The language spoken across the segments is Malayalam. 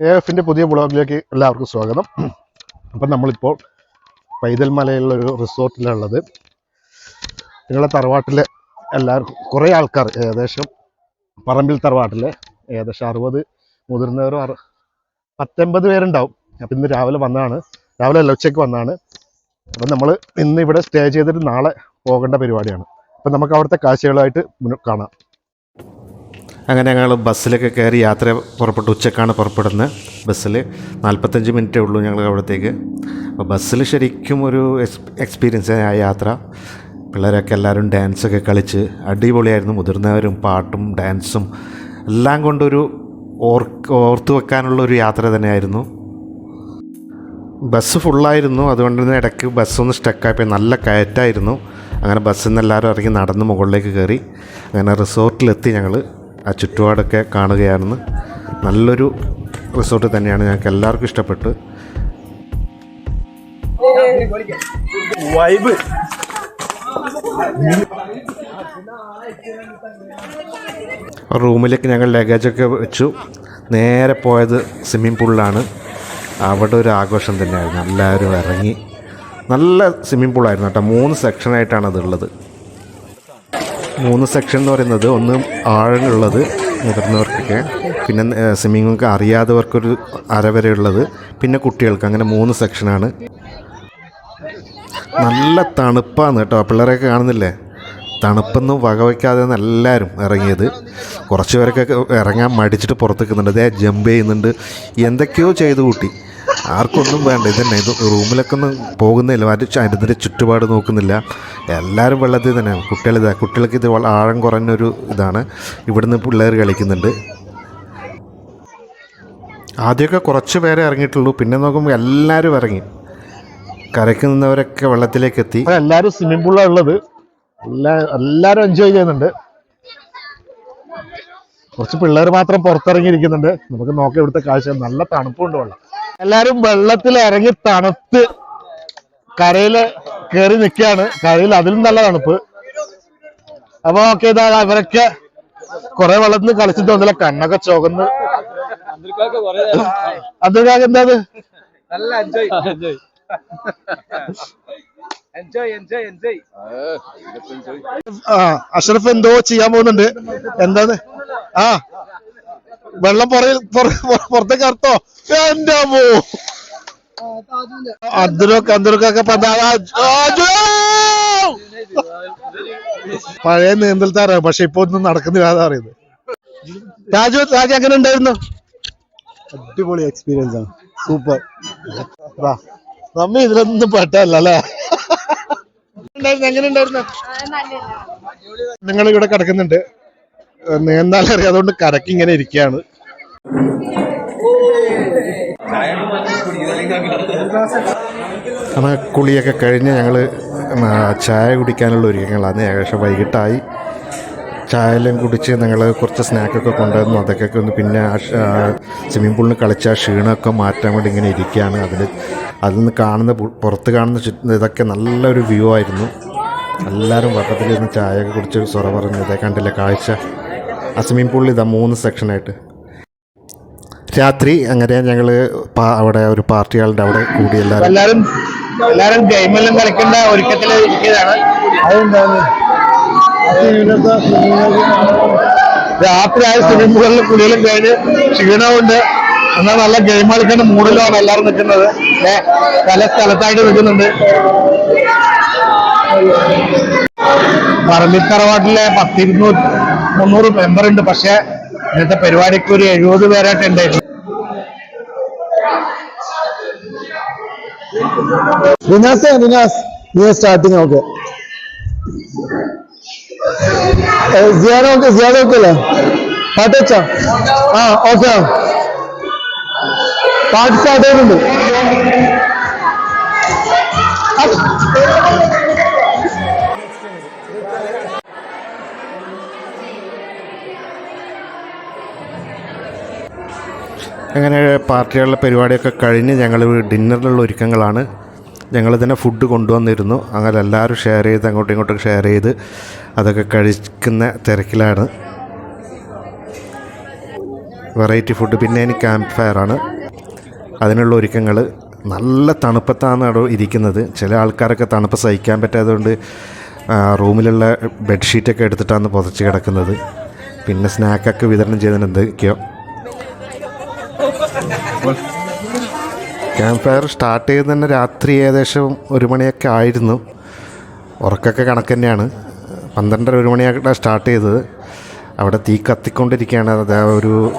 എ എഫിന്റെ പുതിയ ബ്ലോഗിലേക്ക് എല്ലാവർക്കും സ്വാഗതം. അപ്പം നമ്മളിപ്പോൾ പൈതൽ മലയിലുള്ളൊരു റിസോർട്ടിലുള്ളത് നിങ്ങളെ തറവാട്ടിലെ എല്ലാവർക്കും കുറേ ആൾക്കാർ ഏകദേശം പറമ്പിൽ തറവാട്ടിലെ ഏകദേശം അറുപത് മുതിർന്നവരും അറു പത്തൊമ്പത് പേരുണ്ടാവും. അപ്പം ഇന്ന് രാവിലെ വന്നതാണ്. രാവിലെ അല്ല ഉച്ചയ്ക്ക് വന്നതാണ്. അപ്പം നമ്മൾ ഇന്ന് ഇവിടെ സ്റ്റേ ചെയ്തിട്ട് നാളെ പോകേണ്ട പരിപാടിയാണ്. അപ്പം നമുക്ക് അവിടുത്തെ കാഴ്ചകളായിട്ട് കാണാം. അങ്ങനെ ഞങ്ങൾ ബസ്സിലൊക്കെ കയറി യാത്ര പുറപ്പെട്ടു ഉച്ചക്കാണ് പുറപ്പെടുന്നത്. ബസ്സിൽ നാൽപ്പത്തഞ്ച് മിനിറ്റേ ഉള്ളൂ ഞങ്ങൾ അവിടത്തേക്ക്. അപ്പോൾ ബസ്സിൽ ശരിക്കും ഒരു എക്സ് എക്സ്പീരിയൻസ് ആ യാത്ര. പിള്ളേരൊക്കെ എല്ലാവരും ഡാൻസൊക്കെ കളിച്ച് അടിപൊളിയായിരുന്നു. മുതിർന്നവരും പാട്ടും ഡാൻസും എല്ലാം കൊണ്ടൊരു ഓർ ഓർത്തു വെക്കാനുള്ള ഒരു യാത്ര തന്നെയായിരുന്നു. ബസ് ഫുള്ളായിരുന്നു അതുകൊണ്ട് തന്നെ ഇടയ്ക്ക് ബസ്സൊന്ന് സ്റ്റക്കായിപ്പോയി നല്ല കയറ്റായിരുന്നു. അങ്ങനെ ബസ്സിൽ നിന്ന് എല്ലാവരും ഇറങ്ങി നടന്ന് മുകളിലേക്ക് കയറി. അങ്ങനെ റിസോർട്ടിലെത്തി ഞങ്ങൾ ആ ചുറ്റുപാടൊക്കെ കാണുകയായിരുന്നു. നല്ലൊരു റിസോർട്ട് തന്നെയാണ്. ഞങ്ങൾക്ക് എല്ലാവർക്കും ഇഷ്ടപ്പെട്ടു. വൈബ് റൂമിലേക്ക് ഞങ്ങൾ ലഗേജൊക്കെ വെച്ചു. നേരെ പോയത് സ്വിമ്മിംഗ് പൂളിലാണ് അവിടെ ഒരു ആഘോഷം തന്നെയായിരുന്നു. എല്ലാവരും ഇറങ്ങി. നല്ല സ്വിമ്മിംഗ് പൂളായിരുന്നു കേട്ടോ. മൂന്ന് സെക്ഷനായിട്ടാണ് അതുള്ളത് മൂന്ന് സെക്ഷൻ എന്ന് പറയുന്നത് ഒന്ന് ആഴങ്ങളുള്ളത് മുതിർന്നവർക്കൊക്കെ പിന്നെ സ്വിമ്മിങ്ങൊക്കെ അറിയാത്തവർക്കൊരു അര വരെ ഉള്ളത് പിന്നെ കുട്ടികൾക്ക്. അങ്ങനെ മൂന്ന് സെക്ഷനാണ്. നല്ല തണുപ്പാണ് കേട്ടോ. പിള്ളേരെയൊക്കെ കാണുന്നില്ലേ? തണുപ്പൊന്നും വകവയ്ക്കാതെ എല്ലാവരും ഇറങ്ങിയത്. കുറച്ച് പേരൊക്കെ ഇറങ്ങാൻ മടിച്ചിട്ട് പുറത്തേക്കുന്നുണ്ട്. അതേ ജമ്പ് ചെയ്യുന്നുണ്ട്. എന്തൊക്കെയോ ചെയ്ത് കൂട്ടി. ആർക്കൊന്നും വേണ്ട. ഇതന്നെ ഇത് റൂമിലൊക്കെ ഒന്നും പോകുന്നില്ല ച- അതിന്റെ ചുറ്റുപാട് നോക്കുന്നില്ല. എല്ലാവരും വെള്ളത്തിൽ തന്നെ. കുട്ടികൾ ഇതാണ് കുട്ടികൾക്ക് ഇത് ആഴം കുറഞ്ഞൊരു ഇതാണ്. ഇവിടുന്ന് പിള്ളേർ കളിക്കുന്നുണ്ട്. ആദ്യമൊക്കെ കുറച്ച് പേരെ ഇറങ്ങിയിട്ടുള്ളൂ. പിന്നെ നോക്കുമ്പോൾ എല്ലാവരും ഇറങ്ങി. കരയ്ക്ക് നിന്നവരൊക്കെ വെള്ളത്തിലേക്ക് എത്തി. എല്ലാവരും സ്വിമ്മിംഗ് പൂളിലാണ് ഉള്ളത്. എല്ലാ എല്ലാവരും എൻജോയ് ചെയ്യുന്നുണ്ട്. കുറച്ച് പിള്ളേർ മാത്രം പുറത്തിറങ്ങിയിരിക്കുന്നുണ്ട്. നമുക്ക് നോക്കാം ഇവിടുത്തെ കാഴ്ച നല്ല തണുപ്പുണ്ട് വെള്ളം. എല്ലാരും വെള്ളത്തിൽ ഇറങ്ങി തണുത്ത് കരയിൽ കയറി നിൽക്കുകയാണ്. കരയിൽ അതിലും നല്ല തണുപ്പ്. അപ്പൊ ഓക്കെ ഇതാ ഇവരൊക്കെ കുറെ വെള്ളത്തിൽ നിന്ന് കളിച്ചിട്ട് വന്നില്ല. കണ്ണൊക്കെ ചുവന്ന്. അതൊക്കെ എന്താ അത്? നല്ല എൻജോയ് എൻജോയ് എൻജോയ് എൻജോയ് ആ അഷ്റഫ് എന്തോ ചെയ്യാൻ പോകുന്നുണ്ട്. എന്താണ് ആ വെള്ളം പുറയിൽ പുറ- പുറ- പുറത്തേക്ക് അർത്ഥോ എന്റെ അമ്മോ. അദ്രൊക്കെ അദ്രൊക്കെ പഴയ നീന്തൽ താരാണ് പക്ഷെ ഇപ്പൊ ഒന്നും നടക്കുന്നില്ല അതാ പറയുന്നത്. രാജു രാജു എങ്ങനെ ഉണ്ടായിരുന്നു? അടിപൊളി എക്സ്പീരിയൻസ് ആണ്. സൂപ്പർ നമ്മ ഇതിലൊന്നും പെട്ടല്ല അല്ലേ? എങ്ങനെ ഉണ്ടായിരുന്നു? നിങ്ങൾ ഇവിടെ കിടക്കുന്നുണ്ട്. നീന്താൻ അറിയാം അതുകൊണ്ട് കരക്ക് ഇങ്ങനെ ഇരിക്കുകയാണ് അങ്ങനെ കുളിയൊക്കെ കഴിഞ്ഞ് ഞങ്ങൾ ചായ കുടിക്കാനുള്ള ഒരുക്കങ്ങളാണ് ഏകദേശം വൈകിട്ടായി. ചായ എല്ലാം കുടിച്ച് ഞങ്ങൾ കുറച്ച് സ്നാക്കൊക്കെ കൊണ്ടുവന്നു. അതൊക്കെ ഒന്ന് പിന്നെ സ്വിമ്മിംഗ് പൂളിൽ കളിച്ച ക്ഷീണമൊക്കെ മാറ്റാൻ വേണ്ടി ഇങ്ങനെ ഇരിക്കുകയാണ്. അതിൽ അതിൽ നിന്ന് കാണുന്ന പുറത്ത് കാണുന്ന ഇതൊക്കെ നല്ലൊരു വ്യൂ ആയിരുന്നു. എല്ലാവരും വട്ടത്തിലിരുന്ന് ചായയൊക്കെ കുടിച്ച് സൊറ പറഞ്ഞ് ഇതേ കണ്ടില്ല കാഴ്ച? ആ സ്വിമ്മിംഗ് പൂളിൽ ഇതാ മൂന്ന് സെക്ഷനായിട്ട്. രാത്രി അങ്ങനെ ഞങ്ങൾ അവിടെ ഒരു പാർട്ടികളുടെ അവിടെ കൂടി എല്ലാവരും എല്ലാവരും ഗെയിമെല്ലാം കളിക്കേണ്ട ഒരുക്കത്തിൽ ഇരിക്കുന്നതാണ് രാത്രി ആയ സ്വിമ്മിംഗ് പൂളിൽ കുളികളും കഴിഞ്ഞ് ക്ഷീണമുണ്ട് എന്നാൽ നല്ല ഗെയിം കളിക്കേണ്ട മൂഡിലാണ് എല്ലാവരും നിൽക്കുന്നത്. പല സ്ഥലത്തായിട്ട് നിൽക്കുന്നുണ്ട്. പറമ്പിത്തറവാട്ടിലെ പത്തിരുന്നൂറ്റി പത്തിരുന്നൂറ് മുന്നൂറ് മെമ്പർ ഉണ്ട് പക്ഷെ ഇന്നത്തെ പരിപാടിക്ക് ഒരു എഴുപത് പേരായിട്ട് ഉണ്ടായിരുന്നു റിനാസ് റിനാസ് നീ starting okay Siyana okay Siyana പാട്ട് ആ ഓക്കെ പാട്ട് സ്റ്റാർട്ട് ചെയ്യുന്നുണ്ട് അങ്ങനെ പാർട്ടികളുടെ പരിപാടിയൊക്കെ കഴിഞ്ഞ് ഞങ്ങൾ ഡിന്നറിനുള്ള ഒരുക്കങ്ങളാണ്. ഞങ്ങൾ തന്നെ ഫുഡ് കൊണ്ടുവന്നിരുന്നു. അങ്ങനെ എല്ലാവരും ഷെയർ ചെയ്ത് അങ്ങോട്ടും ഇങ്ങോട്ടും ഷെയർ ചെയ്ത് അതൊക്കെ കഴിക്കുന്ന തിരക്കിലാണ്. വെറൈറ്റി ഫുഡ് പിന്നെ ഇനി ക്യാമ്പ് ഫയറാണ് അതിനുള്ള ഒരുക്കങ്ങൾ നല്ല തണുപ്പത്താണ് അവിടെ ഇരിക്കുന്നത്. ചില ആൾക്കാരൊക്കെ തണുപ്പ് സഹിക്കാൻ പറ്റാത്തതുകൊണ്ട് റൂമിലുള്ള ബെഡ്ഷീറ്റൊക്കെ എടുത്തിട്ടാണ് പുതച്ച് കിടക്കുന്നത്. പിന്നെ സ്നാക്കൊക്കെ വിതരണം ചെയ്യുന്നുണ്ട് എന്തൊക്കെയോ ക്യാമ്പ് ഫയർ സ്റ്റാർട്ട് ചെയ്ത് തന്നെ രാത്രി ഏകദേശം ഒരു മണിയൊക്കെ ആയിരുന്നു. ഉറക്കൊക്കെ കണക്ക് തന്നെയാണ്. പന്ത്രണ്ടര ഒരു മണിയായിട്ടാണ് സ്റ്റാർട്ട് ചെയ്തത്. അവിടെ തീ കത്തിക്കൊണ്ടിരിക്കുകയാണ്. അത് ഒരു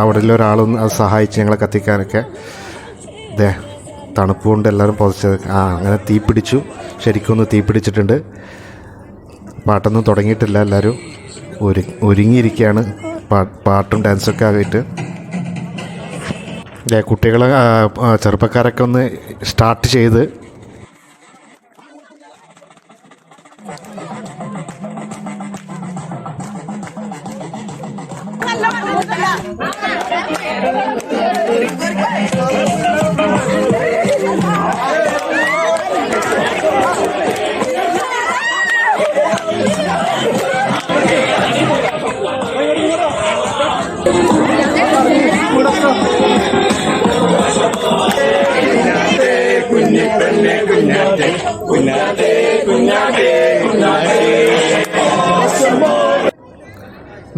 അവിടെ ഒരാളൊന്ന് അത് സഹായിച്ച് ഞങ്ങളെ കത്തിക്കാനൊക്കെ. ദേ തണുപ്പ് കൊണ്ട് എല്ലാവരും പുതച്ചത്. ആ അങ്ങനെ തീ പിടിച്ചു. ശരിക്കൊന്ന് തീ പിടിച്ചിട്ടുണ്ട്. പാട്ടൊന്നും തുടങ്ങിയിട്ടില്ല എല്ലാവരും. ഒരു ഒരുങ്ങിയിരിക്കുകയാണ്. പാട്ടും ഡാൻസൊക്കെ ആയിട്ട്. ദേ കുട്ടികൾ ചെറുപ്പക്കാരൊക്കെ ഒന്ന് സ്റ്റാർട്ട് ചെയ്ത്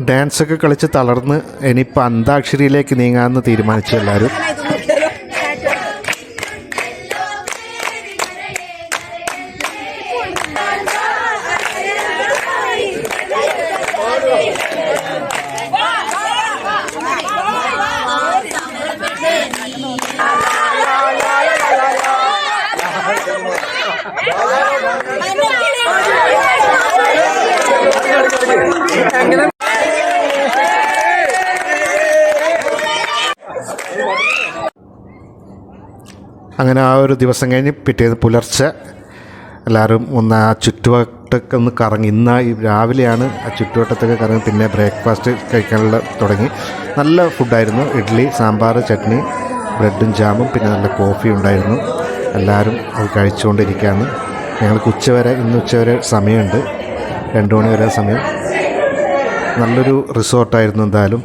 ഡാൻസൊക്കെ കളിച്ച് തളർന്ന് ഇനിയിപ്പോൾ അന്താക്ഷരിയിലേക്ക് നീങ്ങാമെന്ന് തീരുമാനിച്ചു എല്ലാവരും. അങ്ങനെ ആ ഒരു ദിവസം കഴിഞ്ഞ് പിറ്റേന്ന് പുലർച്ചെ എല്ലാവരും ഒന്ന് ആ ചുറ്റുവട്ടൊക്കെ ഒന്ന് കറങ്ങി. ഇന്ന് രാവിലെയാണ് ആ ചുറ്റുവട്ടത്തൊക്കെ കറങ്ങി പിന്നെ ബ്രേക്ക്ഫാസ്റ്റ് കഴിക്കാനുള്ള തുടങ്ങി. നല്ല ഫുഡായിരുന്നു. ഇഡ്ഡലി സാമ്പാർ ചട്നി ബ്രെഡും ജാമും പിന്നെ നല്ല കോഫി ഉണ്ടായിരുന്നു. എല്ലാവരും അത് കഴിച്ചുകൊണ്ടിരിക്കുകയാണ്. ഞങ്ങൾക്ക് ഉച്ചവരെ ഇന്ന് ഉച്ചവരെ സമയമുണ്ട്. രണ്ട് മണി വരെ സമയം. നല്ലൊരു റിസോർട്ടായിരുന്നു എന്തായാലും.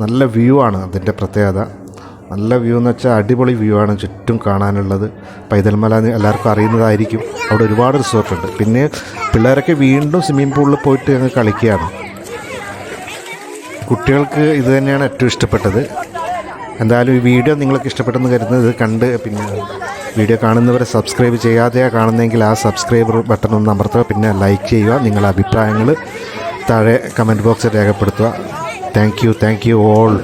നല്ല വ്യൂ ആണ് അതിന്റെ പ്രത്യേകത. നല്ല വ്യൂ എന്ന് വെച്ചാൽ അടിപൊളി വ്യൂ ആണ് ചുറ്റും കാണാനുള്ളത്. പൈതൽമല എല്ലാവർക്കും അറിയുന്നതായിരിക്കും. അവിടെ ഒരുപാട് റിസോർട്ടുണ്ട് പിന്നെ പിള്ളേരൊക്കെ വീണ്ടും സ്വിമ്മിംഗ് പൂളിൽ പോയിട്ട് ഞങ്ങൾ കളിക്കുകയാണ്. കുട്ടികൾക്ക് ഇത് തന്നെയാണ് ഏറ്റവും ഇഷ്ടപ്പെട്ടത്. എന്തായാലും ഈ വീഡിയോ നിങ്ങൾക്ക് ഇഷ്ടപ്പെട്ടെന്ന് കരുതുന്നത് ഇത് കണ്ട് പിന്നെ വീഡിയോ കാണുന്നവരെ സബ്സ്ക്രൈബ് ചെയ്യാതെയാണ് കാണുന്നതെങ്കിൽ ആ സബ്സ്ക്രൈബർ ബട്ടൺ ഒന്ന് അമർത്തുക. പിന്നെ ലൈക്ക് ചെയ്യുക. നിങ്ങളുടെ അഭിപ്രായങ്ങൾ താഴെ കമന്റ് ബോക്സിൽ രേഖപ്പെടുത്തുക. Thank you thank you all